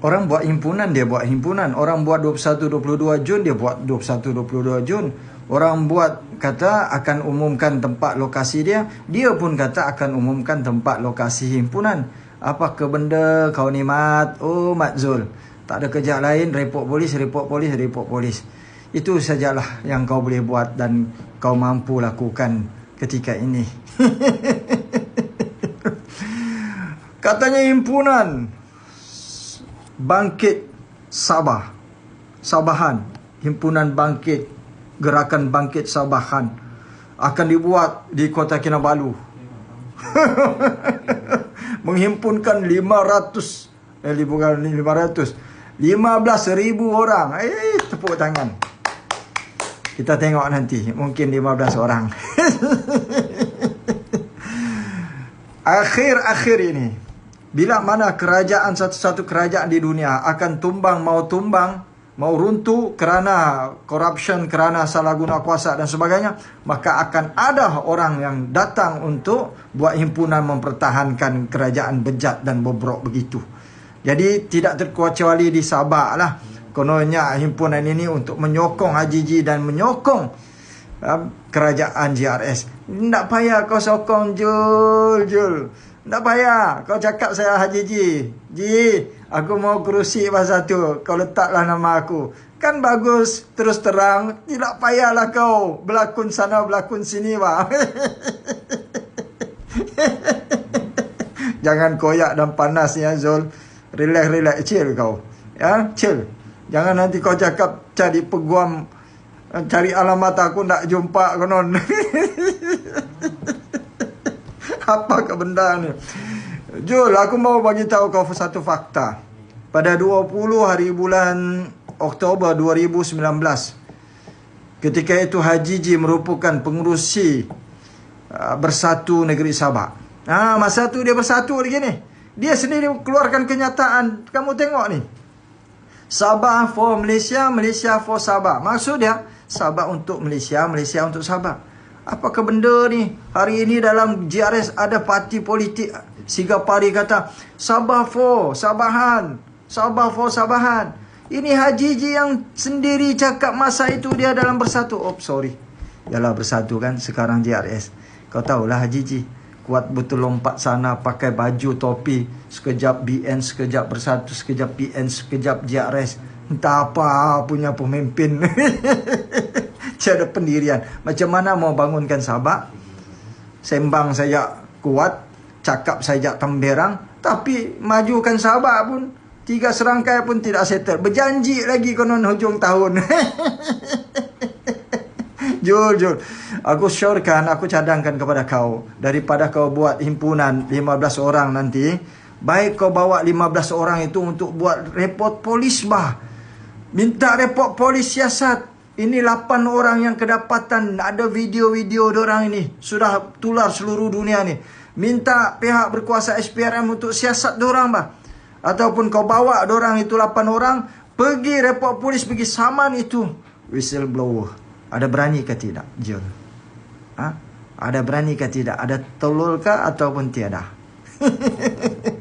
Orang buat himpunan, dia buat himpunan. Orang buat 21-22 Jun, dia buat 21-22 Jun. Orang buat kata akan umumkan tempat lokasi dia, dia pun kata akan umumkan tempat lokasi himpunan. Apa ke benda kau ni Mat? Oh Mat Zul. Tak ada kerja lain, report polis, report polis, report polis. Itu sajalah yang kau boleh buat dan kau mampu lakukan ketika ini. Katanya himpunan Bangkit Sabah. Sabahan Himpunan Bangkit Gerakan Bangkit Sabahan Akan dibuat di Kota Kinabalu. Menghimpunkan 500 Eh bukan 500 15,000 orang. Eh tepuk tangan. Kita tengok nanti Mungkin 15 orang. Akhir-akhir ini bila mana kerajaan satu-satu kerajaan di dunia akan tumbang mau tumbang mau runtuh kerana corruption kerana salah guna kuasa dan sebagainya maka akan ada orang yang datang untuk buat himpunan mempertahankan kerajaan bejat dan bobrok begitu. Jadi tidak terkecuali di Sabah lah kononnya himpunan ini untuk menyokong Haji Ji dan menyokong uh, kerajaan JRS tak payah kau sokong? Jul Jul tak payah. Kau cakap saya Haji Ji. Ji, aku mau kerusi pasal tu. Kau letaklah nama aku. Kan bagus. Terus terang. Tidak payahlah kau berlakon sana, berlakon sini. Bah. Jangan koyak dan panas ya Zul. Relax, relax. Chill kau. Ya, chill. Jangan nanti kau cakap cari peguam. Cari alamat aku nak jumpa konon. apa ke benda ni? Jul, aku mau bagi tahu kau satu fakta. Pada 20 hari bulan Oktober 2019, ketika itu Haji Ji merupakan pengurusi uh, bersatu negeri Sabah. Ah, masa tu dia bersatu lagi ni. Dia sendiri keluarkan kenyataan. Kamu tengok ni. Sabah for Malaysia, Malaysia for Sabah. Maksud dia, Sabah untuk Malaysia, Malaysia untuk Sabah. Apakah benda ni? Hari ini dalam GRS ada parti politik. Siga Pari kata, Sabah for Sabahan. Sabah for Sabahan. Ini Haji Ji yang sendiri cakap masa itu dia dalam bersatu. Oh, sorry. Yalah bersatu kan sekarang GRS. Kau tahulah Haji Ji. Kuat betul lompat sana pakai baju topi. Sekejap BN, sekejap bersatu, sekejap BN, sekejap GRS. Entah apa punya pemimpin. cara pendirian. Macam mana mau bangunkan sahabat? Sembang saya kuat, cakap saya temberang, tapi majukan sahabat pun tiga serangkai pun tidak settle. Berjanji lagi konon hujung tahun. Jul, Jul. Aku syorkan, aku cadangkan kepada kau. Daripada kau buat himpunan 15 orang nanti, baik kau bawa 15 orang itu untuk buat report polis bah. Minta report polis siasat. Ini 8 orang yang kedapatan ada video-video orang ini sudah tular seluruh dunia ni. Minta pihak berkuasa SPRM untuk siasat orang bah. Ataupun kau bawa orang itu 8 orang pergi report polis pergi saman itu whistleblower. Ada berani ke tidak? Jul. Ha? Ada berani ke tidak? Ada tolol ke ataupun tiada?